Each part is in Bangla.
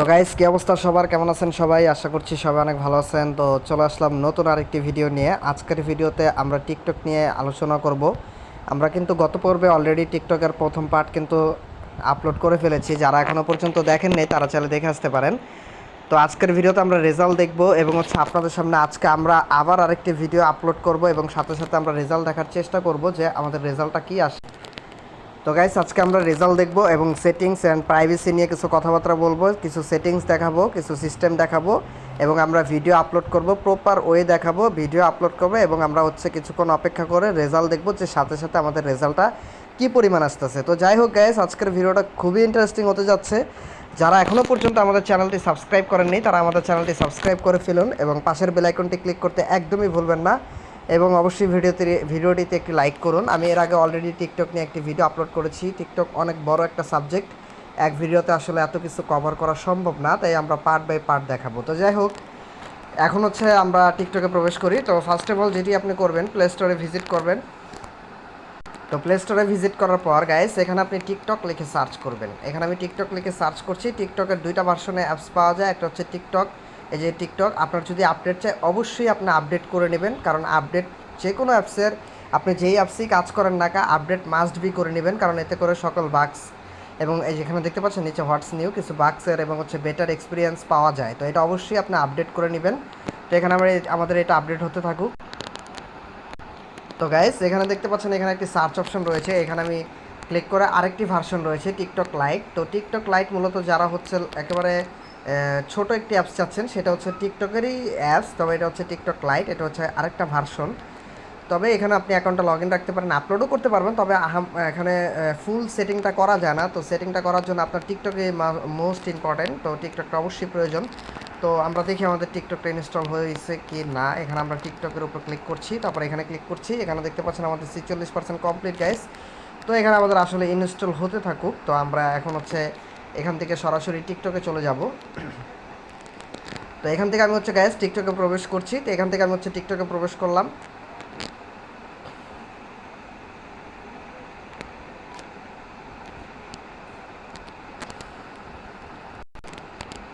তো গাইস কি অবস্থা সবার? কেমন আছেন সবাই? আশা করছি সবাই অনেক ভালো আছেন। তো চলে আসলাম নতুন আরেকটি ভিডিও নিয়ে। আজকের ভিডিওতে আমরা টিকটক নিয়ে আলোচনা করব। আমরা কিন্তু গত পর্বে অলরেডি টিকটকের প্রথম পার্ট কিন্তু আপলোড করে ফেলেছি। যারা এখনও পর্যন্ত দেখেন দেখেননি তারা চাইলে দেখে আসতে পারেন। তো আজকের ভিডিওতে আমরা রেজাল্ট দেখব এবং হচ্ছে আপনাদের সামনে আজকে আমরা আবার আরেকটি ভিডিও আপলোড করব এবং সাথে সাথে আমরা রেজাল্ট দেখার চেষ্টা করব যে আমাদের রেজাল্টটা কী আসে। তো গাইস আজকে আমরা রেজাল্ট দেখব এবং সেটিংস অ্যান্ড প্রাইভেসি নিয়ে কিছু কথাবার্তা বলব, কিছু সেটিংস দেখাবো, কিছু সিস্টেম দেখাবো, এবং আমরা ভিডিও আপলোড করব প্রপার ওয়ে দেখাবো ভিডিও আপলোড করব, এবং আমরা হচ্ছে কিছুক্ষণ অপেক্ষা করে রেজাল্ট দেখব যে সাথে সাথে আমাদের রেজাল্টটা কী পরিমাণ আসতেছে। তো যাই হোক গাইস আজকের ভিডিওটা খুবই ইন্টারেস্টিং হতে যাচ্ছে। যারা এখনও পর্যন্ত আমাদের চ্যানেলটি সাবস্ক্রাইব করেননি, তারা আমাদের চ্যানেলটি সাবস্ক্রাইব করে ফেলুন, এবং পাশের বেল আইকনটি ক্লিক করতে একদমই ভুলবেন না। এবং অবশ্যই ভিডিওতে ভিডিওটিতে একটি লাইক করুন। আমি এর আগে অলরেডি টিকটক নিয়ে একটি ভিডিও আপলোড করেছি। টিকটক অনেক বড় একটা সাবজেক্ট এক ভিডিওতে আসলে এত কিছু কভার করা সম্ভব না, তাই আমরা পার্ট বাই পার্ট দেখাবো। তো যাই হোক, এখন হচ্ছে আমরা টিকটকে প্রবেশ করি। তো ফার্স্ট অফ অল যেটি আপনি করবেন প্লে স্টোরে ভিজিট করবেন। তো প্লে স্টোরে ভিজিট করার পর গাইস এখানে আপনি টিকটক লিখে সার্চ করবেন। এখানে আমি টিকটক লিখে সার্চ করছি। টিকটকের দুইটা ভার্সনে অ্যাপস পাওয়া যায়। একটা হচ্ছে টিকটক এই যে টিকটক আপনার যদি আপডেট চাই অবশ্যই আপনি আপডেট করে নেবেন। কারণ আপডেট যে কোনো অ্যাপসের আপনি যেই অ্যাপসেই কাজ করেন না কা আপডেট মাস্ট বি করে নেবেন, কারণ এতে করে সকল বাক্স এবং এই যেখানে দেখতে পাচ্ছেন, নিচে হোয়াটস নিউ কিছু বাক্সের এবং হচ্ছে বেটার এক্সপিরিয়েন্স পাওয়া যায়। তো এটা অবশ্যই আপনি আপডেট করে নেবেন। তো এখানে আমরা আমাদের এটা আপডেট হতে থাকুক। তো গাইস এখানে দেখতে পাচ্ছেন, এখানে একটি সার্চ অপশন রয়েছে। এখানে আমি ক্লিক করে আরেকটি ভার্সন রয়েছে টিকটক লাইট তো টিকটক লাইট মূলত যারা হচ্ছে একেবারে ছোট একটি অ্যাপস চাচ্ছেন, সেটা হচ্ছে টিকটকেরই অ্যাপস তবে এটা হচ্ছে টিকটক লাইট এটা হচ্ছে আরেকটা ভার্সন তবে এখানে আপনি অ্যাকাউন্টটা লগ ইন রাখতে পারেন আপলোডও করতে পারবেন, তবে এখানে ফুল সেটিংটা করা যায় না। তো সেটিংটা করার জন্য আপনার টিকটকে মোস্ট ইম্পর্টেন্ট তো টিকটকটা অবশ্যই প্রয়োজন। তো আমরা দেখি আমাদের টিকটকটা ইনস্টল হয়েছে কি না। এখানে আমরা টিকটকের উপর ক্লিক করছি, তারপর এখানে ক্লিক করছি, এখানে দেখতে পাচ্ছেন আমাদের ছিচল্লিশ পার্সেন্ট কমপ্লিট গাইস তো এখানে আমাদের আসলে ইনস্টল হতে থাকুক। তো আমরা এখন হচ্ছে এখান থেকে সরাসরি টিকটকে চলে যাব। তো এখান থেকে আমি হচ্ছে গ্যাস টিকটকে প্রবেশ করছি। তো এখান থেকে আমি হচ্ছে টিকটকে প্রবেশ করলাম।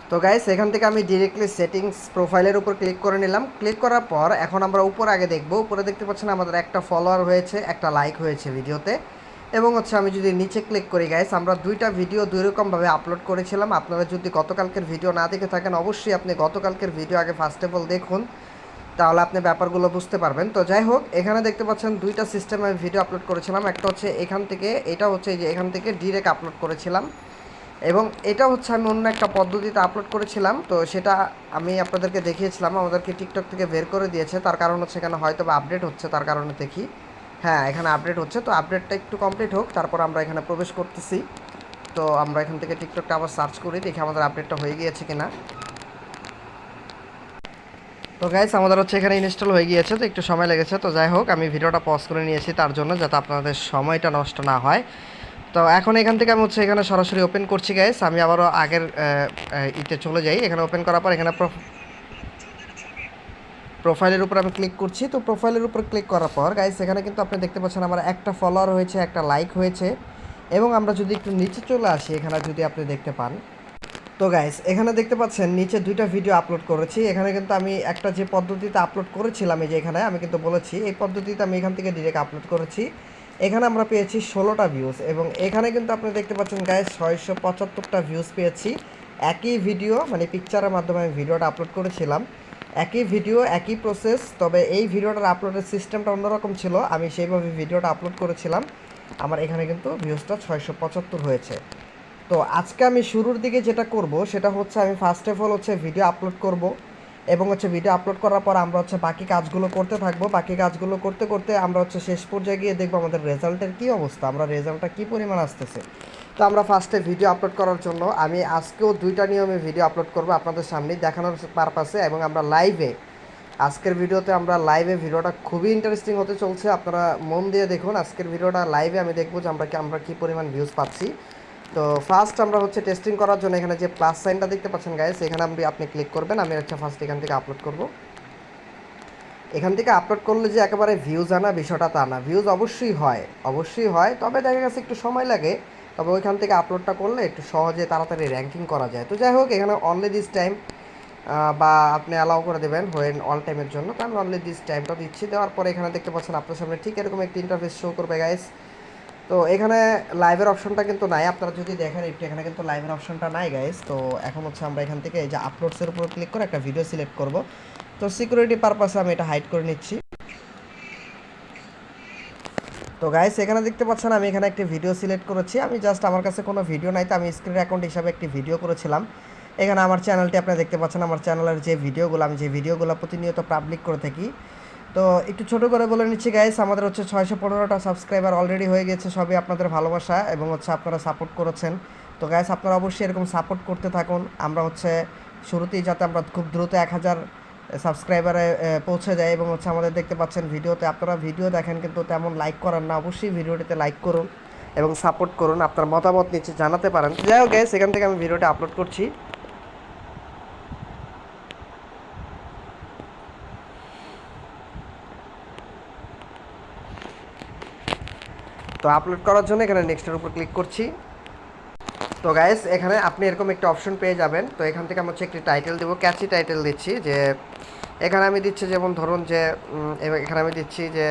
তো গাইস এখান থেকে আমি ডিরেক্টলি সেটিংস প্রোফাইলের উপর ক্লিক করে নিলাম। ক্লিক করার পর এখন আমরা উপর আগে দেখব। উপরে দেখতে পাচ্ছেন আমাদের একটা ফলোয়ার হয়েছে, একটা লাইক হয়েছে ভিডিওতে এবং হচ্ছে আমি যদি নিচে ক্লিক করি গাইস আমরা দুইটা ভিডিও দুই রকমভাবে আপলোড করেছিলাম। আপনারা যদি গতকালকের ভিডিও না দেখে থাকেন, অবশ্যই আপনি গতকালকের ভিডিও আগে ফার্স্ট অফ অল দেখুন, তাহলে আপনি ব্যাপারগুলো বুঝতে পারবেন। তো যাই হোক, এখানে দেখতে পাচ্ছেন দুইটা সিস্টেমে আমি ভিডিও আপলোড করেছিলাম। একটা হচ্ছে এখান থেকে, এটা হচ্ছে যে এখান থেকে ডিরেক্ট আপলোড করেছিলাম। এবং এটা হচ্ছে আমি অন্য একটা পদ্ধতিতে আপলোড করেছিলাম। তো সেটা আমি আপনাদেরকে দেখিয়েছিলাম, আমাদেরকে টিকটক থেকে বের করে দিয়েছে। তার কারণ হচ্ছে এখানে হয়তো আপডেট হচ্ছে, তার কারণে দেখি। হ্যাঁ এখানে আপডেট হচ্ছে। তো আপডেটটা একটু কমপ্লিট হোক, তারপর আমরা এখানে প্রবেশ করতেছি। তো আমরা এখান থেকে টিকটকটা আবার সার্চ করি, দেখি আমাদের আপডেটটা হয়ে গিয়েছে কিনা। তো গাইস আমাদের হচ্ছে এখানে ইনস্টল হয়ে গিয়েছে, তো একটু সময় লেগেছে। তো যাই হোক, আমি ভিডিওটা পজ করে নিয়েছি তার জন্য, যাতে আপনাদের সময়টা নষ্ট না হয়। তো এখন এখান থেকে আমি হচ্ছে এখানে সরাসরি ওপেন করছি গাইস আমি আবারও আগের ইতে চলে যাই। এখানে ওপেন করার পর এখানে প্রোফাইলের উপর আমি ক্লিক করছি। তো প্রোফাইলের উপর ক্লিক করার পর গাইস এখানে কিন্তু আপনি দেখতে পাচ্ছেন আমার একটা ফলোয়ার হয়েছে, একটা লাইক হয়েছে। এবং আমরা যদি একটু নিচে চলে আসি, এখানে যদি আপনি দেখতে পান। তো গাইস এখানে দেখতে পাচ্ছেন, নিচে দুইটা ভিডিও আপলোড করেছি। এখানে কিন্তু আমি একটা যে পদ্ধতিতে আপলোড করেছিলাম, এই যে এখানে আমি কিন্তু বলেছি, এই পদ্ধতিতে আমি এখান থেকে ডিরেক্ট আপলোড করেছি। এখানে আমরা পেয়েছি ষোলোটা ভিউজ এবং এখানে কিন্তু আপনি দেখতে পাচ্ছেন গাইস ছয়শো পঁচাত্তরটা ভিউজ পেয়েছি। একই ভিডিও মানে পিকচারের মাধ্যমে আমি ভিডিওটা আপলোড করেছিলাম। একই ভিডিও একই প্রসেস তবে এই ভিডিওটার আপলোডের সিস্টেমটা অন্যরকম ছিল। আমি সেইভাবে ভিডিওটা আপলোড করেছিলাম। আমার এখানে কিন্তু ভিউজটা ছয়শো পঁচাত্তর হয়েছে। তো আজকে আমি শুরুর দিকে যেটা করব, সেটা হচ্ছে আমি ফার্স্ট অফ অল হচ্ছে ভিডিও আপলোড করব এবং হচ্ছে ভিডিও আপলোড করার পর আমরা হচ্ছে বাকি কাজগুলো করতে থাকব। বাকি কাজগুলো করতে করতে আমরা হচ্ছে শেষ পর্যায়ে গিয়ে দেখব আমাদের রেজাল্টের কী অবস্থা, আমরা রেজাল্টটা কী পরিমাণ আসতেছে। তো আমরা ফার্স্টে ভিডিও আপলোড করার জন্য আমি আজকেও দুইটা নিয়মে ভিডিও আপলোড করব আপনাদের সামনে দেখানোর পারপাসে এবং আমরা লাইভে আজকের ভিডিওতে আমরা লাইভে ভিডিওটা খুবই ইন্টারেস্টিং হতে চলছে। আপনারা মন দিয়ে দেখুন, আজকের ভিডিওটা লাইভে আমি দেখব যে আমরা কি, আমরা কী পরিমাণ ভিউজ পাচ্ছি। তো ফার্স্ট আমরা হচ্ছে টেস্টিং করার জন্য এখানে যে প্লাস সাইনটা দেখতে পাচ্ছেন গায়ে সেখানে আপনি আপনি ক্লিক করবেন, আমি হচ্ছে ফার্স্ট এখান থেকে আপলোড করব। এখান থেকে আপলোড করলে যে একেবারে ভিউজ আনা বিষয়টা তা না। ভিউজ অবশ্যই হয় অবশ্যই হয়, তবে দেখা গেছে একটু সময় লাগে। তবে ওইখান থেকে আপলোডটা করলে একটু সহজে তাড়াতাড়ি র্যাঙ্কিং করা যায়। তো যাই হোক, এখানে অনলি দিস টাইম বা আপনি অ্যালাউ করে দেবেন হোয়েন অল টাইমের জন্য। তো আমি অনলি দিস টাইমটা দিচ্ছি। দেওয়ার পরে এখানে দেখতে পাচ্ছেন আপনার সামনে ঠিক এরকম একটি ইন্টারফেস শো করবে গাইস তো এখানে লাইভের অপশনটা কিন্তু নাই। আপনারা যদি দেখেন একটু এখানে কিন্তু লাইভের অপশনটা নাই গাইস তো এখন হচ্ছে আমরা এখান থেকে এই যে আপলোডসের উপর ক্লিক করে একটা ভিডিও সিলেক্ট করব। তো সিকিউরিটি পারপাসে আমি এটা হাইড করে নিচ্ছি। তো গাইস এখানে দেখতে পাচ্ছেন আমি এখানে একটি ভিডিও সিলেক্ট করেছি। আমি জাস্ট আমার কাছে কোনো ভিডিও নাই, তো আমি স্ক্রিন অ্যাকাউন্ট হিসাবে একটি ভিডিও করেছিলাম। এখানে আমার চ্যানেলটি আপনারা দেখতে পাচ্ছেন, আমার চ্যানেলের যে ভিডিওগুলো আমি যে ভিডিওগুলো প্রতিনিয়ত পাবলিক করে থাকি। তো একটু ছোট করে বলে নিচ্ছি গাইস আমাদের হচ্ছে ছয়শো পনেরোটা সাবস্ক্রাইবার অলরেডি হয়ে গেছে, সবই আপনাদের ভালোবাসা এবং হচ্ছে আপনারা সাপোর্ট করেছেন। তো গাইস আপনারা অবশ্যই এরকম সাপোর্ট করতে থাকুন। আমরা হচ্ছে শুরুতেই যাতে আমরা খুব দ্রুত এক হাজার সাবস্ক্রাইবারে পৌঁছে যায় এবং হচ্ছে আমাদের দেখতে পাচ্ছেন ভিডিওতে। আপনারা ভিডিও দেখেন কিন্তু তেমন লাইক করেন না। অবশ্যই ভিডিওটিতে লাইক করুন এবং সাপোর্ট করুন। আপনার মতামত নিচে জানাতে পারেন। যাই হোক গাইস এখান থেকে আমি ভিডিওটা আপলোড করছি। তো আপলোড করার জন্য এখানে নেক্সটের উপর ক্লিক করছি। তো গাইস এখানে আপনি এরকম একটা অপশন পেয়ে যাবেন। তো এখান থেকে আমি হচ্ছে একটি টাইটেল দেবো ক্যাচি টাইটেল দিচ্ছি যে, এখানে আমি দিচ্ছি যেমন ধরুন যে এখানে আমি দিচ্ছি যে,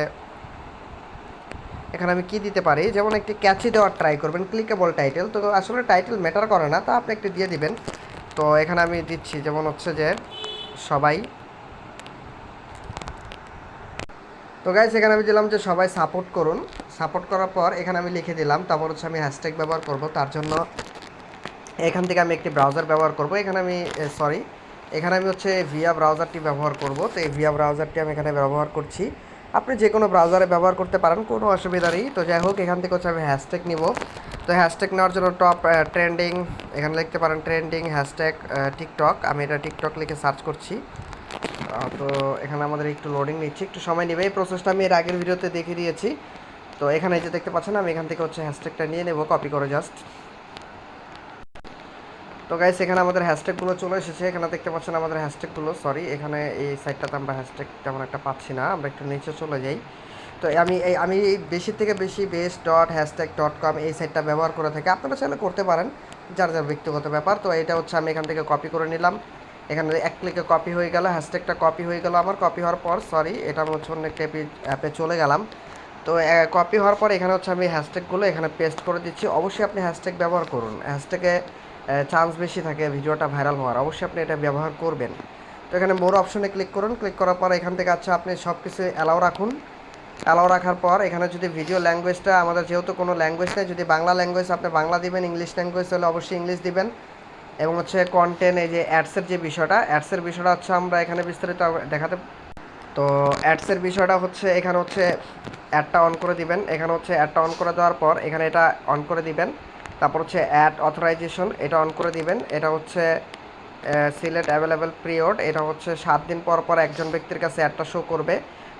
এখানে আমি কি দিতে পারি? যেমন একটি ক্যাচি দেওয়ার ট্রাই করবেন ক্লিকেবল টাইটেল তো আসলে টাইটেল ম্যাটার করে না, তা আপনি একটি দিয়ে দিবেন। তো এখানে আমি দিচ্ছি যেমন হচ্ছে যে, সবাই তো গাইস এখানে আমি দিলাম যে সবাই সাপোর্ট করুন। সাপোর্ট করার পর এখানে আমি লিখে দিলাম, তারপর হচ্ছে আমি হ্যাশট্যাগ ব্যবহার করব। তার জন্য এখান থেকে আমি একটি ব্রাউজার ব্যবহার করব। এখানে আমি সরি এখানে আমি হচ্ছে ভিয়া ব্রাউজারটি ব্যবহার করব। তো এই ভিয়া ব্রাউজারটি আমি এখানে ব্যবহার করছি। আপনি যে কোনো ব্রাউজারে ব্যবহার করতে পারেন, কোনো অসুবিধা নেই। তো যাই হোক, এখান থেকে হচ্ছে আমি হ্যাশট্যাগ নিব। তো হ্যাশট্যাগ নেওয়ার জন্য টপ ট্রেন্ডিং এখানে লিখতে পারেন ট্রেন্ডিং হ্যাশট্যাগ টিকটক আমি এটা টিকটক লিখে সার্চ করছি। তো এখানে আমাদের একটু লোডিং নিচ্ছে। একটু সময় নেবে। এই প্রসেসটা আমি এর আগের ভিডিওতে দেখিয়ে দিয়েছি। তো এখানে যে দেখতে পাচ্ছেন, আমি এখান থেকে হচ্ছে হ্যাশট্যাগটা নিয়ে নেব কপি করে জাস্ট তো গাইস এখানে আমাদের হ্যাশট্যাগুলো চলে এসেছে। এখানে দেখতে পাচ্ছেন আমাদের হ্যাশট্যাগুলো সরি এখানে এই সাইটটাতে আমরা হ্যাশট্যাগ তেমন একটা পাচ্ছি না। আমরা একটু নিচে চলে যাই। তো আমি এই, আমি বেশি থেকে বেশি best dot hashtag dot com এই সাইটটা ব্যবহার করে থাকি। আপনারা চাইলে করতে পারেন, যার যার ব্যক্তিগত ব্যাপার। তো এটা হচ্ছে আমি এখান থেকে কপি করে নিলাম। এখানে এক ক্লিকে কপি হয়ে গেল হ্যাশট্যাগটা কপি হয়ে গেল আমার কপি হওয়ার পর সরি এটা আমি হচ্ছে অন্য একটা অ্যাপে চলে গেলাম। তো কপি হওয়ার পর এখানে হচ্ছে আমি হ্যাশট্যাগুলো এখানে পেস্ট করে দিচ্ছি। অবশ্যই আপনি হ্যাশট্যাগ ব্যবহার করুন। হ্যাশট্যাগে চান্স বেশি থাকে ভিডিওটা ভাইরাল হওয়ার। অবশ্যই আপনি এটা ব্যবহার করবেন। তো এখানে মোর অপশনে ক্লিক করুন। ক্লিক করার পর এখান থেকে আচ্ছা আপনি সব কিছু অ্যালাউ রাখুন। অ্যালাউ রাখার পর এখানে যদি ভিডিও ল্যাঙ্গুয়েজটা আমাদের যেহেতু কোনো ল্যাঙ্গুয়েজ নেই, যদি বাংলা ল্যাঙ্গুয়েজ আপনি বাংলা দিবেন ইংলিশ ল্যাঙ্গুয়েজ হলে অবশ্যই ইংলিশ দিবেন। এবং হচ্ছে কন্টেন্ট এই যে অ্যাডসের যে বিষয়টা অ্যাডসের বিষয়টা হচ্ছে আমরা এখানে বিস্তারিত দেখাতে তো অ্যাডসের বিষয়টা হচ্ছে এখানে হচ্ছে অ্যাডটা অন করে দিবেন। এখানে হচ্ছে অ্যাডটা অন করে দেওয়ার পর এখানে এটা অন করে দিবেন। তারপর হচ্ছে অ্যাড অথরাইজেশন এটা অন করে দিবেন। এটা হচ্ছে সিলেট অ্যাভেলেবেল পিরিয়ড এটা হচ্ছে সাত দিন পর পর একজন ব্যক্তির কাছে অ্যাডটা শো করবে।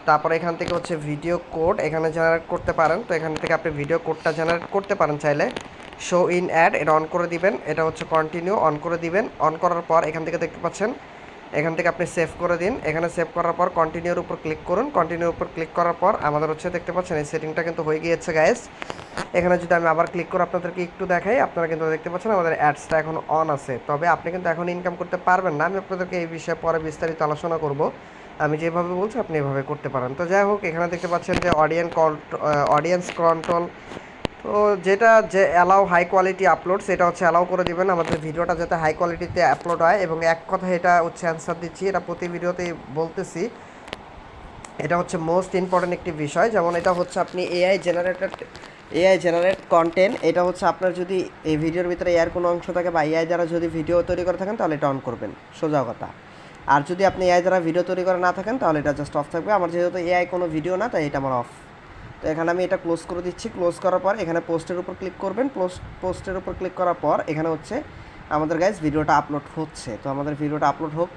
তারপর এখান থেকে হচ্ছে ভিডিও কোড এখানে জেনারেট করতে পারেন। তো এখান থেকে আপনি ভিডিও কোডটা জেনারেট করতে পারেন চাইলে। শো ইন অ্যাড এটা অন করে দিবেন। এটা হচ্ছে কন্টিনিউ অন করে দিবেন। অন করার পর এখান থেকে দেখতে পাচ্ছেন, এখান থেকে আপনি সেভ করে দিন। এখানে সেভ করার পর কন্টিনিউর উপর ক্লিক করুন। কন্টিনিউর উপর ক্লিক করার পর আমাদের হচ্ছে দেখতে পাচ্ছেন, এই সেটিংটা কিন্তু হয়ে গিয়েছে গ্যাস এখানে যদি আমি আবার ক্লিক করে আপনাদেরকে একটু দেখাই, আপনারা কিন্তু দেখতে পাচ্ছেন আমাদের অ্যাডসটা এখন অন আছে। তবে আপনি কিন্তু এখন ইনকাম করতে পারবেন না। আমি আপনাদেরকে এই বিষয়ে পরে বিস্তারিত আলোচনা করব। আমি যেভাবে বলছি, আপনি এভাবে করতে পারেন। তো যাই হোক, এখানে দেখতে পাচ্ছেন যে অডিয়েন্স অডিয়েন্স কন্ট্রোল তো যেটা যে অ্যালাউ হাই কোয়ালিটি আপলোড সেটা হচ্ছে অ্যালাউ করে দিবেন। আমাদের ভিডিওটা যাতে হাই কোয়ালিটিতে আপলোড হয় এবং এক কথা এটা হচ্ছে অ্যান্সার দিচ্ছি, এটা প্রতি ভিডিওতেই বলতেছি। এটা হচ্ছে মোস্ট ইম্পর্টেন্ট একটি বিষয়, যেমন এটা হচ্ছে আপনি AI generated AI generate content এটা হচ্ছে আপনার যদি এই ভিডিওর ভিতরে এআর কোনো অংশ থাকে বা এআই দ্বারা যদি ভিডিও তৈরি করে থাকেন, তাহলে এটা অন করবেন, সোজা কথা। আর যদি আপনি এআই দ্বারা ভিডিও তৈরি করে না থাকেন, তাহলে এটা জাস্ট অফ থাকবে। আমার যেহেতু এআই কোনো ভিডিও না, তাই এটা আমার অফ তো এখানে আমি এটা ক্লোজ করে দিচ্ছি। ক্লোজ করার পর এখানে পোস্টের উপর ক্লিক করবেন। পোস্ট পোস্টের উপর ক্লিক করার পর এখানে হচ্ছে আমাদের গাইজ ভিডিওটা আপলোড হচ্ছে। তো আমাদের ভিডিওটা আপলোড হোক।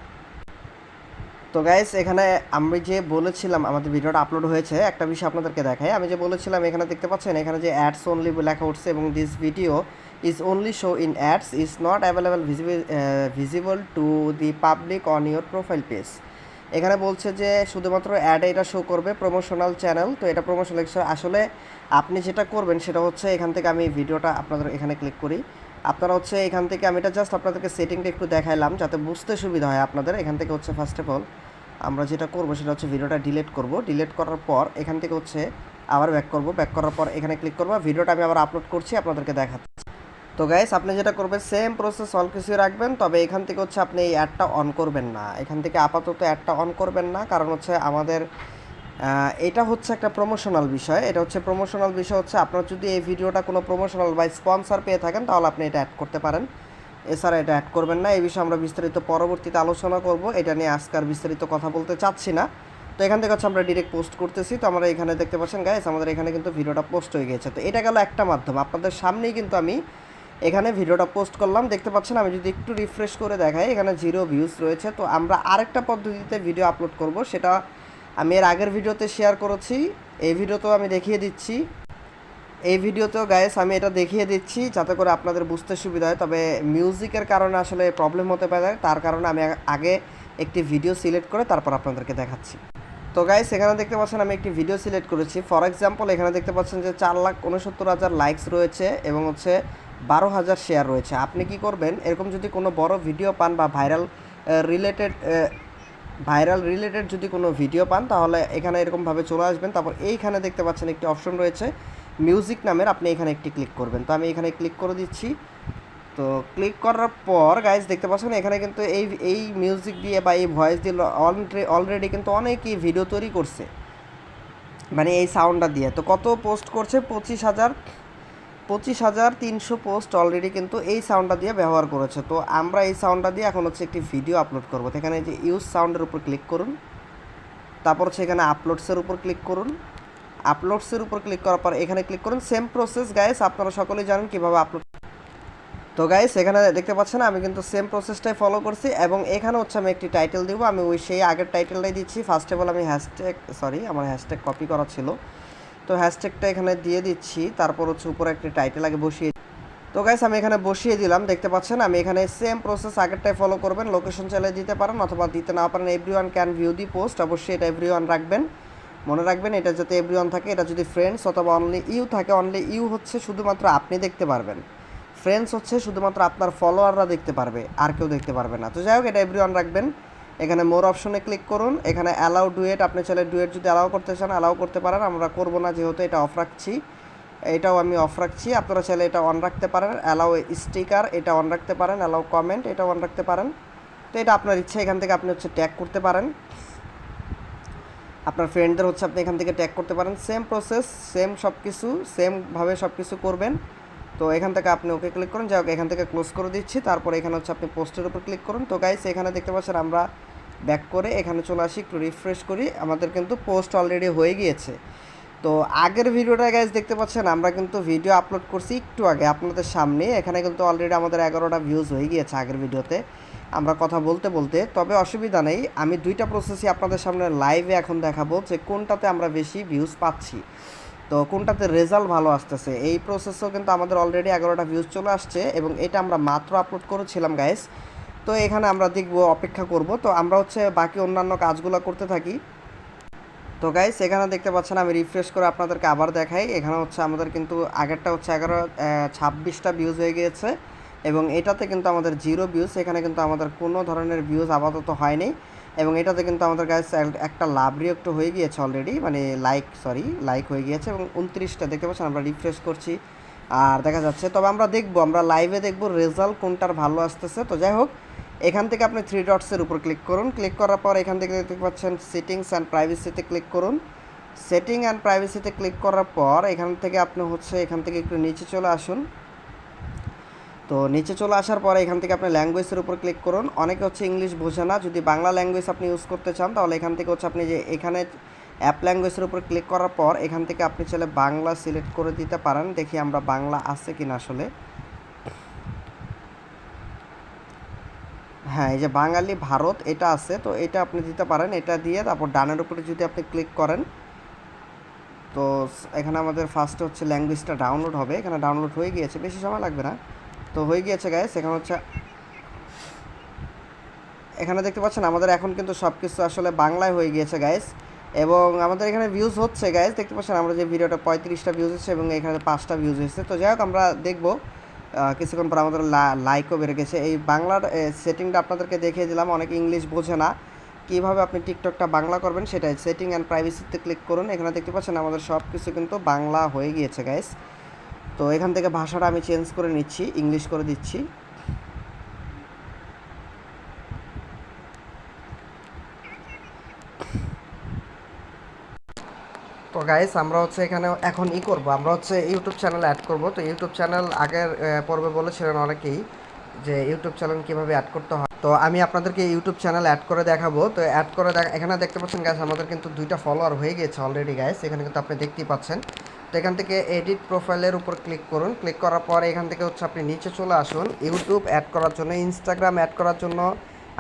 তো গাইস এখানে আমি যে বলেছিলাম আমাদের ভিডিওটা আপলোড হয়েছে, একটা বিষয় আপনাদেরকে দেখাই। আমি যে বলেছিলাম এখানে দেখতে পাচ্ছেন, এখানে যে অ্যাডস অনলি লেখা উঠছে এবং this video is only show in ads is not available visible visible to the public on your profile page এখানে বলছে যে শুধুমাত্র অ্যাড এটা শো করবে প্রমোশনাল চ্যানেল তো এটা প্রমোশনাল আসলে আপনি যেটা করবেন সেটা হচ্ছে এখান থেকে আমি ভিডিওটা আপনাদের এখানে ক্লিক করি। আপনারা হচ্ছে এখান থেকে আমি এটা জাস্ট আপনাদেরকে সেটিংটা একটু দেখাইলাম যাতে বুঝতে সুবিধা হয় আপনাদের। এখান থেকে হচ্ছে ফার্স্ট অফ অল আমরা যেটা করব সেটা হচ্ছে ভিডিওটা ডিলিট করব। ডিলিট করার পর এখান থেকে হচ্ছে আবার ব্যাক করব। ব্যাক করার পর এখানে ক্লিক করব। ভিডিওটা আমি আবার আপলোড করছি, আপনাদেরকে দেখাচ্ছি। তো গাইস আপনি যেটা করবেন সেম প্রসেস অল কিছু রাখবেন, তবে এখান থেকে হচ্ছে আপনি এই অ্যাডটা অন করবেন না। এখান থেকে আপাতত অ্যাডটা অন করবেন না, কারণ হচ্ছে আমাদের এটা হচ্ছে একটা প্রমোশনাল বিষয়। এটা হচ্ছে প্রমোশনাল বিষয় হচ্ছে আপনার যদি এই ভিডিওটা কোনো প্রমোশনাল বা স্পন্সর পেয়ে থাকেন, তাহলে আপনি এটা অ্যাড করতে পারেন। এছাড়া এটা অ্যাড করবেন না, এই বিষয়ে আমরা বিস্তারিত পরবর্তীতে আলোচনা করব। এটা নিয়ে আজকে আর বিস্তারিত কথা বলতে চাচ্ছি না। তো এখান থেকে হচ্ছে আমরা ডিরেক্ট পোস্ট করতেছি। তো আমরা এখানে দেখতে পাচ্ছেন গাইস আমাদের এখানে কিন্তু ভিডিওটা পোস্ট হয়ে গেছে তো এটা গেল একটা মাধ্যম। আপনাদের সামনেই কিন্তু আমি এখানে ভিডিওটা পোস্ট করলাম। দেখতে পাচ্ছেন, আমি যদি একটু রিফ্রেশ করে দেখাই, এখানে জিরো ভিউজ রয়েছে। তো আমরা আরেকটা পদ্ধতিতে ভিডিও আপলোড করব। সেটা আমি এর আগের ভিডিওতে শেয়ার করেছি। এই ভিডিওতেও আমি দেখিয়ে দিচ্ছি। এই ভিডিওতেও গায়েস আমি এটা দেখিয়ে দিচ্ছি, যাতে করে আপনাদের বুঝতে সুবিধা হয়। তবে মিউজিকের কারণে আসলে প্রবলেম হতে পারে। তার কারণে আমি আগে একটি ভিডিও সিলেক্ট করে তারপর আপনাদেরকে দেখাচ্ছি। তো গাইস এখানে দেখতে পাচ্ছেন, আমি একটি ভিডিও সিলেক্ট করেছি। ফর এক্সাম্পল এখানে দেখতে পাচ্ছেন যে চার লাখ উনসত্তর হাজার লাইকস রয়েছে এবং হচ্ছে বারো হাজার শেয়ার রয়েছে। আপনি কি করবেন? এরকম যদি কোনো বড় ভিডিও পান বা ভাইরাল রিলেটেড ভাইরাল রিলেটেড যদি কোনো ভিডিও পান, তাহলে এখানে এরকমভাবে চলে আসবেন। তারপর এইখানে দেখতে পাচ্ছেন একটি অপশন রয়েছে। মিউজিক নামের আপনি এখানে একটি ক্লিক করবেন। তো আমি এখানে ক্লিক করে দিচ্ছি। তো ক্লিক করার পর গাইজ দেখতে পাচ্ছেন এখানে কিন্তু এই এই মিউজিক দিয়ে বা এই ভয়েস দিয়ে অলরেডি কিন্তু অনেকেই ভিডিও তৈরি করছে। মানে এই সাউন্ডটা দিয়ে। তো কত পোস্ট করছে? পঁচিশ হাজার পঁচিশ হাজার তিনশো পোস্ট অলরেডি কিন্তু এই সাউন্ডটা দিয়ে ব্যবহার করেছে। তো আমরা এই সাউন্ডটা দিয়ে এখন হচ্ছে একটি ভিডিও আপলোড করব। এখানে যে ইউজ সাউন্ডের উপর ক্লিক করুন। তারপর হচ্ছে এখানে আপলোডসের উপর ক্লিক করুন। আপলোডসের উপর ক্লিক করার পর এখানে ক্লিক করুন সেম প্রসেস গাইস আপনারা সকলেই জানেন কীভাবে আপলোড তো গাইস এখানে দেখতে পাচ্ছেন আমি কিন্তু সেম প্রসেসটাই ফলো করছি এবং এখানে হচ্ছে আমি একটি টাইটেল দিব। আমি ওই সেই আগের টাইটেলটাই দিচ্ছি। ফার্স্ট অফ অল আমি হ্যাশট্যাগ সরি আমার হ্যাশট্যাগ কপি করা ছিল। তো হ্যাশট্যাগটা এখানে দিয়ে দিচ্ছি, তারপর হচ্ছে উপরে একটি টাইটেল আগে বসিয়ে তো গাইস আমি এখানে বসিয়ে দিলাম, দেখতে পাচ্ছেন? আমি এখানে সেম প্রসেস আগেরটাই ফলো করবেন লোকেশন চালিয়ে দিতে পারেন অথবা দিতে না পারেন everyone can view the post অবশ্যই এটা এভরি ওয়ান রাখবেন। মনে রাখবেন, এটা যাতে এভরি ওয়ান থাকে, এটা যদি ফ্রেন্ডস অথবা অনলি ইউ থাকে অনলি ইউ হচ্ছে শুধুমাত্র আপনি দেখতে পারবেন। ফ্রেন্ডস হচ্ছে শুধুমাত্র আপনার ফলোয়াররা দেখতে পারবে, আর কেউ দেখতে পারবে না। তো যাই হোক, এটা এভরি ওয়ান রাখবেন। এখানে মোর অপশনে ক্লিক করুন। এখানে অ্যালাউ ডুয়েট আপনি চাইলে ডুয়েট যদি অ্যালাউ করতে চান অ্যালাউ করতে পারেন। আমরা করব না, যেহেতু এটা অফ রাখছি। এটাও আমি অফ রাখছি। আপনারা চাইলে এটা অন রাখতে পারেন। অ্যালাউ স্টিকার এটা অন রাখতে পারেন। অ্যালাউ কমেন্ট এটা অন রাখতে পারেন। তো এটা আপনার ইচ্ছা, এখান থেকে আপনি হচ্ছে ট্যাগ করতে পারেন। আপনার ফ্রেন্ডদের হচ্ছে আপনি এখান থেকে ট্যাগ করতে পারেন। সেম প্রসেস সেম সব কিছু সেমভাবে সব কিছু করবেন। তো এখান থেকে আপনি ওকে ক্লিক করুন, যাই হোক, এখান থেকে ক্লোজ করে দিচ্ছি। তারপরে এখানে হচ্ছে আপনি পোস্টের উপর ক্লিক করুন। তো গাইস এখানে দেখতে পাচ্ছেন আমরা ব্যাক করে এখানে চলে আসি, একটু রিফ্রেশ করি। আমাদের কিন্তু পোস্ট অলরেডি হয়ে গিয়েছে। তো আগের ভিডিওটা গাইজ দেখতে পাচ্ছেন, আমরা কিন্তু ভিডিও আপলোড করছি একটু আগে আপনাদের সামনে। এখানে কিন্তু অলরেডি আমাদের এগারোটা ভিউজ হয়ে গিয়েছে আগের ভিডিওতে। আমরা কথা বলতে বলতে, তবে অসুবিধা নেই, আমি দুইটা প্রসেসই আপনাদের সামনে লাইভে এখন দেখাবো যে কোনটাতে আমরা বেশি ভিউজ পাচ্ছি। তো কোনটাতে রেজাল্ট ভালো আসতেছে? এই প্রসেসও কিন্তু আমাদের অলরেডি এগারোটা ভিউজ চলে আসছে এবং এটা আমরা মাত্র আপলোড করেছিলাম গাইস তো এখানে আমরা দেখব, অপেক্ষা করব। তো আমরা হচ্ছে বাকি অন্যান্য কাজগুলো করতে থাকি। তো গাইস এখানে দেখতে পাচ্ছেন, আমি রিফ্রেশ করে আপনাদেরকে আবার দেখাই। এখানে হচ্ছে আমাদের কিন্তু আগেরটা হচ্ছে এগারো ছাব্বিশটা ভিউজ হয়ে গিয়েছে এবং এটাতে কিন্তু আমাদের জিরো ভিউজ এখানে কিন্তু আমাদের কোনো ধরনের ভিউজ আপাতত হয়নি। এবং এটাতে কিন্তু আমাদের গাইস একটা লাভ রিয়েক্ট হয়ে গিয়েছে অলরেডি মানে লাইক সরি লাইক হয়ে গিয়েছে এবং উনত্রিশটা, দেখতে পাচ্ছেন আমরা রিফ্রেশ করছি। আর দেখা যাচ্ছে, তবে আমরা দেখব, আমরা লাইভে দেখব রেজাল্ট কোনটার ভালো আসতেছে। তো যাই হোক, এখান থেকে আপনি থ্রি ডটসের উপর ক্লিক করুন। ক্লিক করার পর এখান থেকে দেখতে পাচ্ছেন সেটিংস অ্যান্ড প্রাইভেসিতে ক্লিক করুন। সেটিং অ্যান্ড প্রাইভেসিতে ক্লিক করার পর এখান থেকে আপনি হচ্ছে, এখান থেকে একটু নিচে চলে আসুন। তো নিচে চলে আসার পরে এখান থেকে আপনি ল্যাঙ্গুয়েজের উপর ক্লিক করুন। অনেকে হচ্ছে ইংলিশ বোঝে না। যদি বাংলা ল্যাঙ্গুয়েজ আপনি ইউজ করতে চান, তাহলে এখান থেকে হচ্ছে আপনি যে এখানে অ্যাপ ল্যাঙ্গুয়েজের উপর ক্লিক করার পর, এখান থেকে আপনি চাইলে বাংলা সিলেক্ট করে দিতে পারেন। দেখি আমরা বাংলা আছে কি না আসলে। হ্যাঁ এই যে বাঙালি ভারত, এটা আছে। তো এটা আপনি দিতে পারেন। এটা দিয়ে তারপর ডানের উপরে যদি আপনি ক্লিক করেন, তো এখানে আমাদের ফার্স্টে হচ্ছে ল্যাঙ্গুয়েজটা ডাউনলোড হবে। এখানে ডাউনলোড হয়ে গিয়েছে। বেশি সময় লাগবে না। তো হয়ে গিয়েছে গায়ে সেখানে হচ্ছে এখানে দেখতে পাচ্ছেন আমাদের এখন কিন্তু সব কিছু আসলে বাংলায় হয়ে গিয়েছে গাইস এবং আমাদের এখানে ভিউজ হচ্ছে গাইস দেখতে পাচ্ছেন আমরা যে ভিডিওটা পঁয়ত্রিশটা ভিউজ হচ্ছে এবং এখানে পাঁচটা ভিউজ হয়েছে তো যাই হোক, আমরা দেখব কিছুক্ষণ পর আমাদের লাইকও বেড়ে গেছে। এই বাংলার সেটিংটা আপনাদেরকে দেখিয়ে দিলাম, অনেক ইংলিশ বোঝে না। কীভাবে আপনি টিকটকটা বাংলা করবেন সেটাই। সেটিং অ্যান্ড প্রাইভেসিতে ক্লিক করুন। এখানে দেখতে পাচ্ছেন আমাদের সব কিছু কিন্তু বাংলা হয়ে গিয়েছে গাইস তো এখান থেকে ভাষাটা আমি চেঞ্জ করে নিচ্ছি, ইংলিশ করে দিচ্ছি। তো গাইস আমরা হচ্ছে এখানে এখন ই করব। আমরা হচ্ছে ইউটিউব চ্যানেল অ্যাড করব। তো ইউটিউব চ্যানেল আগের পর্বে বলেছিলেন অনেকেই যে ইউটিউব চ্যানেল কীভাবে অ্যাড করতে হয়। তো আমি আপনাদেরকে ইউটিউব চ্যানেল অ্যাড করে দেখাবো। তো অ্যাড করে এখানে দেখতে পাচ্ছেন গাইস আমাদের কিন্তু দুইটা ফলোয়ার হয়ে গেছে অলরেডি গাইস এখানে কিন্তু আপনি দেখতেই পাচ্ছেন। তো এখান থেকে এডিট প্রোফাইলের উপর ক্লিক করুন। ক্লিক করার পর এখান থেকে হচ্ছে আপনি নিচে চলে আসুন। ইউটিউব অ্যাড করার জন্য ইনস্টাগ্রাম অ্যাড করার জন্য।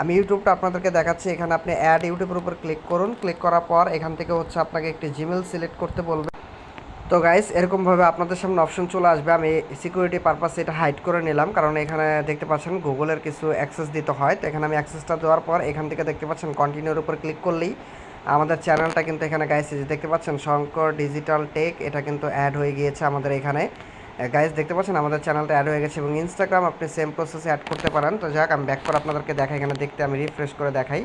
আমি ইউটিউবটা আপনাদেরকে দেখাচ্ছি। এখানে আপনি অ্যাড ইউটিউবের উপর ক্লিক করুন। ক্লিক করার পর এখান থেকে হচ্ছে আপনাকে একটি জিমেল সিলেক্ট করতে বলবে। তো গাইস এরকমভাবে আপনাদের সামনে অপশন চলে আসবে। আমি সিকিউরিটি পারপাস এটা হাইড করে নিলাম। কারণ এখানে দেখতে পাচ্ছেন গুগলের কিছু অ্যাক্সেস দিতে হয়। তো এখানে আমি অ্যাক্সেসটা দেওয়ার পর এখান থেকে দেখতে পাচ্ছেন কন্টিনিউর উপর ক্লিক করলেই আমাদের চ্যানেলটা কিন্তু এখানে গাইস দেখতে পাচ্ছেন, শঙ্কর ডিজিটাল টেক এটা কিন্তু অ্যাড হয়ে গিয়েছে আমাদের এখানে। গাইস দেখতে পাচ্ছেন, আমাদের চ্যানেলটা অ্যাড হয়ে গেছে এবং ইনস্টাগ্রাম আপনি সেম প্রসেসে অ্যাড করতে পারেন। তো যাক, আমি ব্যাক করে আপনাদেরকে দেখাই, এখানে দেখতে আমি রিফ্রেশ করে দেখাই।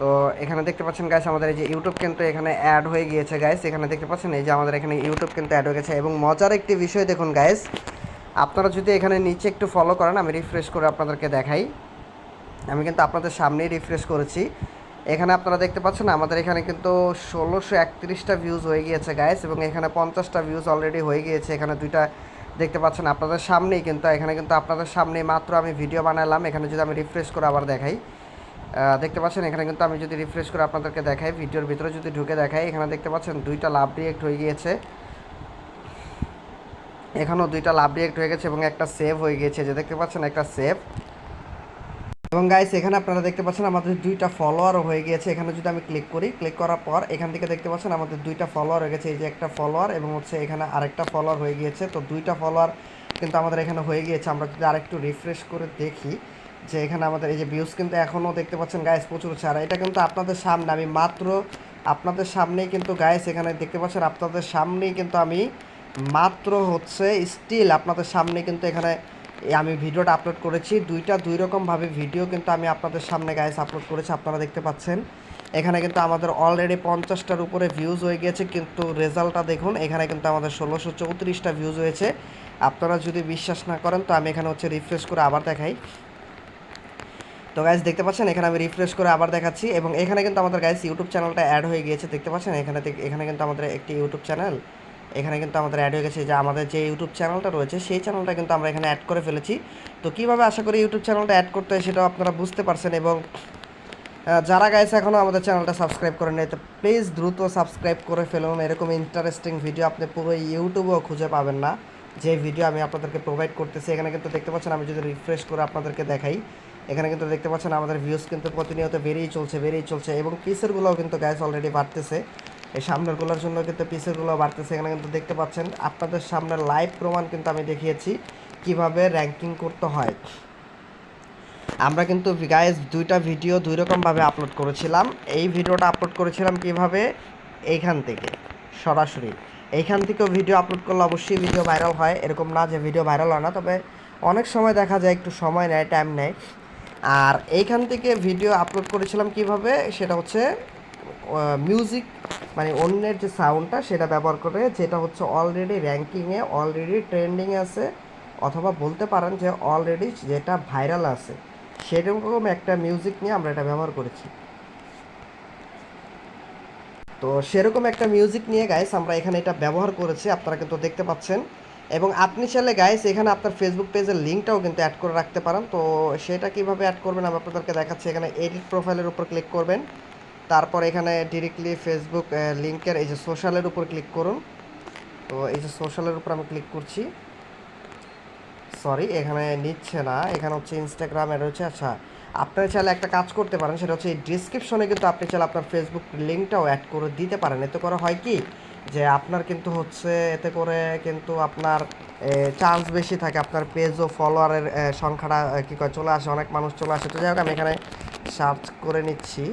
তো এখানে দেখতে পাচ্ছেন গাইস আমাদের এই যে ইউটিউব কিন্তু এখানে অ্যাড হয়ে গিয়েছে গাইস এখানে দেখতে পাচ্ছেন, এই যে আমাদের এখানে ইউটিউব কিন্তু অ্যাড হয়ে গেছে এবং মজার একটি বিষয় দেখুন গাইস আপনারা যদি এখানে নিচে একটু ফলো করেন, আমি রিফ্রেশ করে আপনাদেরকে দেখাই। আমি কিন্তু আপনাদের সামনেই রিফ্রেশ করেছি। এখানে আপনারা দেখতে পাচ্ছেন আমাদের এখানে কিন্তু ষোলোশো একত্রিশটা ভিউজ হয়ে গিয়েছে গাইস এবং এখানে পঞ্চাশটা ভিউজ অলরেডি হয়ে গিয়েছে, এখানে দুইটা দেখতে পাচ্ছেন আপনাদের সামনেই কিন্তু, এখানে কিন্তু আপনাদের সামনেই মাত্র আমি ভিডিও বানালাম, এখানে যদি আমি রিফ্রেশ করে আবার দেখাই দেখতে পাচ্ছেন এখানে কিন্তু আমি যদি রিফ্রেশ করে আপনাদেরকে দেখাই ভিডিওর ভিতরে যদি ঢুকে দেখাই, এখানে দেখতে পাচ্ছেন দুইটা লাভ রিয়েক্ট হয়ে গিয়েছে। এখানেও দুইটা লাভ রিয়েক্ট হয়ে গেছে এবং একটা সেভ হয়ে গিয়েছে যে দেখতে পাচ্ছেন একটা সেভ এবং গাইস এখানে আপনারা দেখতে পাচ্ছেন আমাদের দুইটা ফলোয়ারও হয়ে গিয়েছে। এখানে যদি আমি ক্লিক করি ক্লিক করার পর এখান থেকে দেখতে পাচ্ছেন আমাদের দুইটা ফলোয়ার হয়ে গেছে। এই যে একটা ফলোয়ার এবং হচ্ছে এখানে আরেকটা ফলোয়ার হয়ে গিয়েছে। তো দুইটা ফলোয়ার কিন্তু আমাদের এখানে হয়ে গিয়েছে। আমরা যদি আরেকটু রিফ্রেশ করে দেখি যে এখানে আমাদের এই যে ভিউজ কিন্তু এখনও দেখতে পাচ্ছেন গাইস প্রচুর আর এটা কিন্তু আপনাদের সামনে, আমি মাত্র আপনাদের সামনেই কিন্তু গাইস এখানে দেখতে পাচ্ছেন আপনাদের সামনেই কিন্তু আমি মাত্র হচ্ছে স্টিল আপনাদের সামনে কিন্তু এখানে আমি ভিডিওটা আপলোড করেছি। দুইটা দুই রকমভাবে ভিডিও কিন্তু আমি আপনাদের সামনে গাইস আপলোড করেছি, আপনারা দেখতে পাচ্ছেন। এখানে কিন্তু আমাদের অলরেডি পঞ্চাশটার উপরে ভিউজ হয়ে গিয়েছে, কিন্তু রেজাল্টটা দেখুন, এখানে কিন্তু আমাদের ষোলোশো চৌত্রিশটা ভিউজ হয়েছে। আপনারা যদি বিশ্বাস না করেন, তো আমি এখানে হচ্ছে রিফ্রেশ করে আবার দেখাই। তো গাইজ দেখতে পাচ্ছেন, এখানে আমি রিফ্রেশ করে আবার দেখাচ্ছি, এবং এখানে কিন্তু আমাদের গাইজ ইউটিউব চ্যানেলটা অ্যাড হয়ে গিয়েছে, দেখতে পাচ্ছেন? এখানে এখানে কিন্তু আমাদের একটি ইউটিউব চ্যানেল এখানে কিন্তু আমাদের অ্যাড হয়ে গেছে যে আমাদের যে ইউটিউব চ্যানেলটা রয়েছে, সেই চ্যানেলটা কিন্তু আমরা এখানে অ্যাড করে ফেলেছি। তো কীভাবে আশা করি ইউটিউব চ্যানেলটা অ্যাড করতে হয় সেটাও আপনারা বুঝতে পারছেন এবং যারা গাইছে এখনও আমাদের চ্যানেলটা সাবস্ক্রাইব করে নেই, তো প্লিজ দ্রুত সাবস্ক্রাইব করে ফেলুন। এরকম ইন্টারেস্টিং ভিডিও আপনি পুরো ইউটিউবেও খুঁজে পাবেন না। যে ভিডিও আমি আপনাদেরকে প্রোভাইড করতেছি, এখানে কিন্তু দেখতে পাচ্ছেন আমি যদি রিফ্রেশ করে আপনাদেরকে দেখাই। এখানে কিন্তু দেখতে পাচ্ছেন আমাদের ভিউজ কিন্তু প্রতিনিয়ত বেড়েই চলছে বেড়েই চলছে এবং পিসেরগুলোও কিন্তু গ্যাস অলরেডি বাড়তেছে। এই সামনেরগুলোর জন্য কিন্তু পিসেরগুলো বাড়তেছে, এখানে কিন্তু দেখতে পাচ্ছেন। আপনাদের সামনে লাইভ প্রমাণ কিন্তু আমি দেখিয়েছি কীভাবে র্যাঙ্কিং করতে হয়। আমরা কিন্তু গাইজ দুইটা ভিডিও দুই রকমভাবে আপলোড করেছিলাম। এই ভিডিওটা আপলোড করেছিলাম কীভাবে? এইখান থেকে, সরাসরি। এইখান থেকেও ভিডিও আপলোড করলে অবশ্যই ভিডিও ভাইরাল হয়। এরকম না যে ভিডিও ভাইরাল হয় না, তবে অনেক সময় দেখা যায়, একটু সময় নেয় টাইম নেয়। আর এইখান থেকে ভিডিও আপলোড করেছিলাম কীভাবে? সেটা হচ্ছে মিউজিক মানে অন্যের যে সাউন্ডটা সেটা ব্যবহার করে যেটা হচ্ছে অলরেডি র্যাঙ্কিংয়ে অলরেডি ট্রেন্ডিংয়ে আছে, অথবা বলতে পারেন যে অলরেডি যেটা ভাইরাল আছে, সেরকম একটা মিউজিক নিয়ে আমরা এটা ব্যবহার করেছি। তো সেরকম একটা মিউজিক নিয়ে গাইস আমরা এখানে এটা ব্যবহার করেছি, আপনারা কিন্তু দেখতে পাচ্ছেন। এবং আপনি চাইলে গাইস এখানে আপনার ফেসবুক পেজের লিঙ্কটাও কিন্তু অ্যাড করে রাখতে পারেন। তো সেটা কীভাবে অ্যাড করবেন, আমি আপনাদেরকে দেখাচ্ছি। এখানে এডিট প্রোফাইলের উপর ক্লিক করবেন। তারপর এখানে ডিরেক্টলি ফেসবুক লিঙ্কের এই যে সোশ্যালের উপর ক্লিক করুন। তো এই যে সোশ্যালের উপর আমি ক্লিক করছি। সরি এখানে নিচ্ছে না। এখানে হচ্ছে ইনস্টাগ্রাম হচ্ছে আচ্ছা আপনারা চাইলে একটা কাজ করতে পারেন, সেটা হচ্ছে এই ডিসক্রিপশনে কিন্তু আপনি চাইলে আপনার ফেসবুক লিঙ্কটাও অ্যাড করে দিতে পারেন। এতে করে হয় কি, যে আপনার কিন্তু হচ্ছে, এতে করে কিন্তু আপনার চান্স বেশি থাকে। আপনার পেজ ও ফলোয়ারের সংখ্যাটা কী কি কয়, চলে আসে, অনেক মানুষ চলে আসে। তো যাই হোক, আমি এখানে সার্চ করে নিচ্ছি।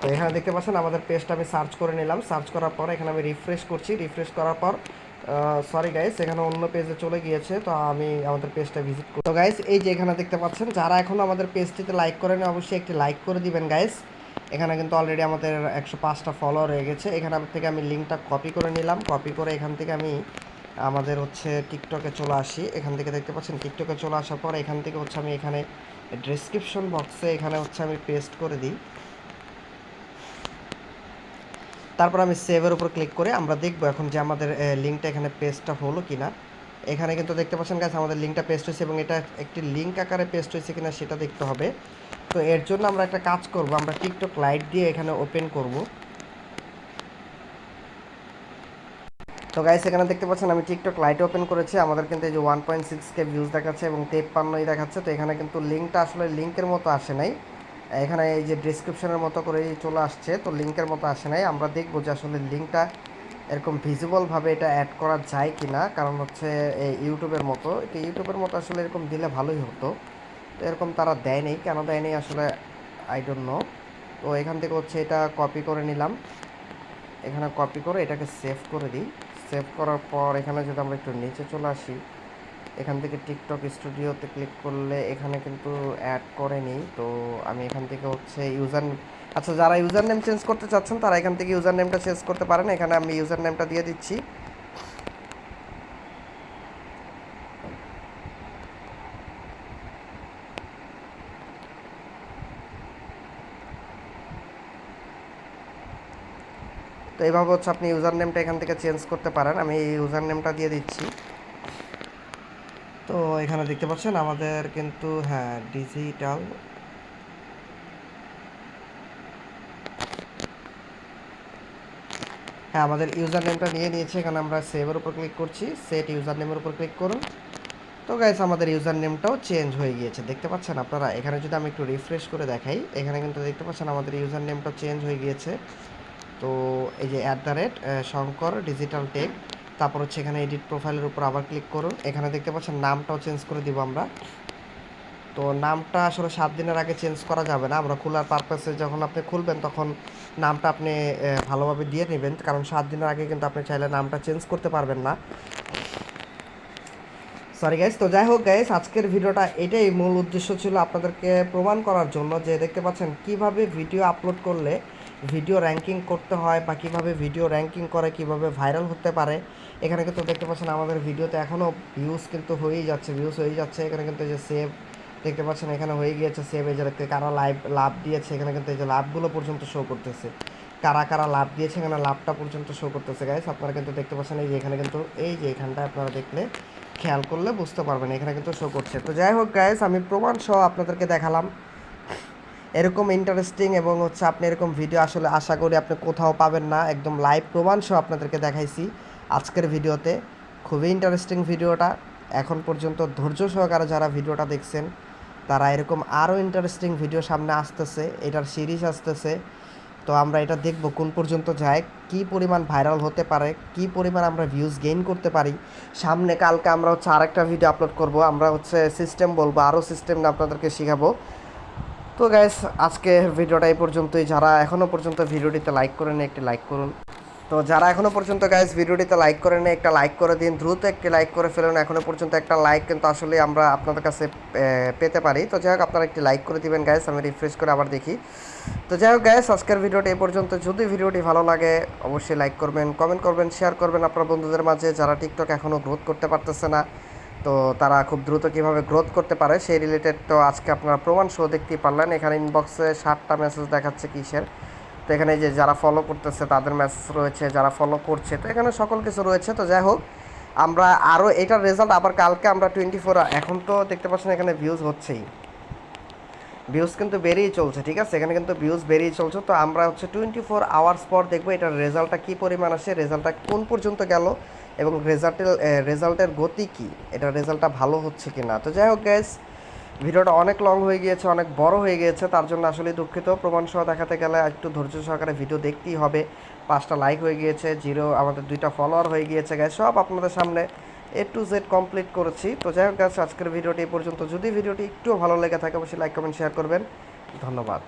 তো এখানে দেখতে পাচ্ছেন, আমাদের পেজটা আমি সার্চ করে নিলাম। সার্চ করার পর এখানে আমি রিফ্রেশ করছি। রিফ্রেশ করার পর সরি গাইস এখানে অন্য পেজে চলে গিয়েছে, তো আমি আমাদের পেজটা ভিজিট করি তো গাইস এই যে এখানে দেখতে পাচ্ছেন, যারা এখনও আমাদের পেজটিতে লাইক করেন, অবশ্যই একটি লাইক করে দিবেন গাইস এখানে কিন্তু অলরেডি আমাদের একশো পাঁচটা ফলোয়ার হয়ে গেছে। এখানে থেকে আমি লিঙ্কটা কপি করে নিলাম। কপি করে এখান থেকে আমি আমাদের হচ্ছে টিকটকে চলে আসি। এখান থেকে দেখতে পাচ্ছেন টিকটকে চলে আসার পর এখান থেকে হচ্ছে আমি এখানে ডেসক্রিপশন বক্সে এখানে হচ্ছে আমি পেস্ট করে দিই। তারপর আমি সেভের উপর ক্লিক করে আমরা দেখব এখন যে আমাদের লিঙ্কটা এখানে পেস্টটা হলো কিনা। এখানে কিন্তু দেখতে পাচ্ছেন গাছ আমাদের লিঙ্কটা পেস্ট হয়েছে এবং এটা একটি লিঙ্ক আকারে পেস্ট হয়েছে কিনা সেটা দেখতে হবে। তো এর জন্য আমরা একটা কাজ করব, আমরা টিকটক লাইট দিয়ে এখানে ওপেন করব। তো গাইস এখানে দেখতে পাচ্ছেন আমি টিকটক লাইট ওপেন করেছি, আমাদের কিন্তু এই যে one point six K views দেখাচ্ছে এবং তেপ্পান্নই দেখাচ্ছে। তো এখানে কিন্তু লিঙ্কটা আসলে লিঙ্কের মতো আসে নাই। এখানে এই যে ডিসক্রিপশনের মতো করে চলে আসছে, তো লিঙ্কের মতো আসে নাই। আমরা দেখব যে আসলে লিঙ্কটা এরকম ভিজিবলভাবে এটা অ্যাড করা যায় কি না কারণ হচ্ছে এই ইউটিউবের মতো। এটা ইউটিউবের মতো আসলে এরকম দিলে ভালোই হতো। তো এরকম তারা দেয়নি কেন দেয়নি আসলে আই ডোন্ট নো তো এখান থেকে হচ্ছে এটা কপি করে নিলাম। এখানে কপি করে এটাকে সেভ করে দিই। সেভ করার পর এখানে যদি আমরা একটু নিচে চলে আসি এখান থেকে টিকটক স্টুডিওতে ক্লিক করলে এখানে কিন্তু অ্যাড করেনি। তো আমি এখান থেকে হচ্ছে ইউজার আচ্ছা যারা ইউজার নেম চেঞ্জ করতে চাচ্ছেন, তারা এখান থেকে ইউজার নেমটা চেঞ্জ করতে পারেন। এখানে আমি ইউজার নেমটা দিয়ে দিচ্ছি। তো এইভাবে হচ্ছে আপনি ইউজার নেমটা এখান থেকে চেঞ্জ করতে পারেন। আমি এই ইউজার নেমটা দিয়ে দিচ্ছি। তো এখানে দেখতে পাচ্ছেন আমাদের কিন্তু হ্যাঁ ডিজিটাল হ্যাঁ আমাদের ইউজার নেমটা নিয়ে নিয়েছে, এখানে আমরা সেভের উপর ক্লিক করছি। সেট ইউজার নেমের উপর ক্লিক করুন। তো গাইস আমাদের ইউজার নেমটাও চেঞ্জ হয়ে গিয়েছে, দেখতে পাচ্ছেন আপনারা? এখানে যদি আমি একটু রিফ্রেশ করে দেখাই, এখানে কিন্তু দেখতে পাচ্ছেন আমাদের ইউজার নেমটা চেঞ্জ হয়ে গিয়েছে। তো এই যে at the rate Shankar digital tech তারপর হচ্ছে এখানে এডিট প্রোফাইলের উপর আবার ক্লিক করুন। এখানে দেখতে পাচ্ছেন নামটাও চেঞ্জ করে দিব আমরা। তো নামটা আসলে সাত দিনের আগে চেঞ্জ করা যাবে না। আমরা খোলার পারপাসে যখন আপনি খুলবেন তখন নামটা আপনি ভালোভাবে দিয়ে নেবেন। কারণ সাত দিনের আগে কিন্তু আপনি চাইলে নামটা চেঞ্জ করতে পারবেন না। সরি গাইস তো যাই হোক গাইস আজকের ভিডিওটা এটাই মূল উদ্দেশ্য ছিল আপনাদেরকে প্রমাণ করার জন্য যে দেখতে পাচ্ছেন কীভাবে ভিডিও আপলোড করলে ভিডিও র্যাঙ্কিং করতে হয় বা কীভাবে ভিডিও র্যাঙ্কিং করে, কীভাবে ভাইরাল হতে পারে, এখানে কিন্তু দেখতে পাচ্ছেন আমাদের ভিডিওতে এখনও ভিউজ কিন্তু হয়েই যাচ্ছে ভিউজ হয়েই যাচ্ছে। এখানে কিন্তু যে সেভ দেখতে পাচ্ছেন, এখানে হয়ে গিয়েছে সেভ দেখতে, কারা লাইভ লাভ দিয়েছে, এখানে কিন্তু এই যে লাভগুলো পর্যন্ত শো করতেছে। কারা কারা লাভ দিয়েছে, এখানে লাভটা পর্যন্ত শো করতেছে গাইস আপনারা কিন্তু দেখতে পাচ্ছেন এই যে এখানে কিন্তু, এই যে এখানটা আপনারা দেখলে খেয়াল করলে বুঝতে পারবেন, এখানে কিন্তু শো করছে। তো যাই হোক গাইস আমি প্রমাণ সহ আপনাদেরকে দেখালাম। এরকম ইন্টারেস্টিং এবং হচ্ছে আপনি এরকম ভিডিও আসলে আশা করি আপনি কোথাও পাবেন না। একদম লাইভ প্রমাণ সহ আপনাদেরকে দেখাইছি আজকের ভিডিওতে। খুবই ইন্টারেস্টিং ভিডিওটা এখন পর্যন্ত ধৈর্য সহকারে যারা ভিডিওটা দেখছেন, তারা এরকম আরও ইন্টারেস্টিং ভিডিও সামনে আসতেছে। এটার সিরিজ আসতেছে। তো আমরা এটা দেখব কোন পর্যন্ত যায়, কি পরিমাণ ভাইরাল হতে পারে, কি পরিমাণ আমরা ভিউজ গেইন করতে পারি। সামনে কালকে আমরা হচ্ছে আরেকটা ভিডিও আপলোড করব। আমরা হচ্ছে সিস্টেম বলব আরও সিস্টেম আপনাদেরকে শেখাবো। তো গ্যাস আজকে ভিডিওটা এই পর্যন্তই। যারা এখনও পর্যন্ত ভিডিওটিতে লাইক করে করেন একটি লাইক করুন। তো যারা এখনও পর্যন্ত গাইজ ভিডিওটিতে লাইক করে করেন একটা লাইক করে দিন। দ্রুত একটি লাইক করে ফেলুন। এখনও পর্যন্ত একটা লাইক কিন্তু আসলে আমরা আপনাদের কাছে পেতে পারি। তো যাই হোক, আপনারা একটি লাইক করে দিবেন গ্যাস আমি রিফ্রেশ করে আবার দেখি। তো যাই হোক গ্যাস আজকের ভিডিওটি এই পর্যন্ত। যদি ভিডিওটি ভালো লাগে, অবশ্যই লাইক করবেন কমেন্ট করবেন শেয়ার করবেন আপনার বন্ধুদের মাঝে। যারা টিকটক এখনও গ্রোথ করতে পারতেছে না তো তারা খুব দ্রুত কীভাবে গ্রোথ করতে পারে সেই রিলেটেড তো আজকে আপনারা প্রমাণ শো দেখতেই পারলেন। এখানে ইনবক্সে সাতটা মেসেজ দেখাচ্ছে কিসের? তো এখানে যে যারা ফলো করতেছে তাদের মেসেজ রয়েছে, যারা ফলো করছে, তো এখানে সকল কিছু রয়েছে। তো যাই হোক, আমরা আরও এটার রেজাল্ট আবার কালকে আমরা টোয়েন্টি ফোর এখন তো দেখতে পাচ্ছেন এখানে ভিউজ হচ্ছেই। ভিউজ কিন্তু বেরিয়ে চলছে, ঠিক আছে? এখানে কিন্তু ভিউজ বেরিয়ে চলছে। তো আমরা হচ্ছে টোয়েন্টি ফোর আওয়ার্স পর দেখব এটার রেজাল্টটা কী পরিমাণ আসে রেজাল্টটা কোন পর্যন্ত গেল। এবং রেজাল্টের রেজাল্টের গতি কী? এটা রেজাল্টটা ভালো হচ্ছে কি না তো যাই হোক গ্যাস ভিডিওটা অনেক লং হয়ে গিয়েছে, অনেক বড় হয়ে গিয়েছে, তার জন্য আসলে দুঃখিত। প্রমাণ সহ দেখাতে গেলে একটু ধৈর্য সহকারে ভিডিও দেখতেই হবে। পাঁচটা লাইক হয়ে গিয়েছে জিরো আমাদের দুইটা ফলোয়ার হয়ে গিয়েছে গ্যাস সব আপনাদের সামনে এ টু জেড কমপ্লিট করেছি। তো যাই হোক গ্যাস আজকের ভিডিওটি পর্যন্ত। যদি ভিডিওটি একটু ভালো লেগে থাকে, অবশ্যই লাইক কমেন্ট শেয়ার করবেন। ধন্যবাদ।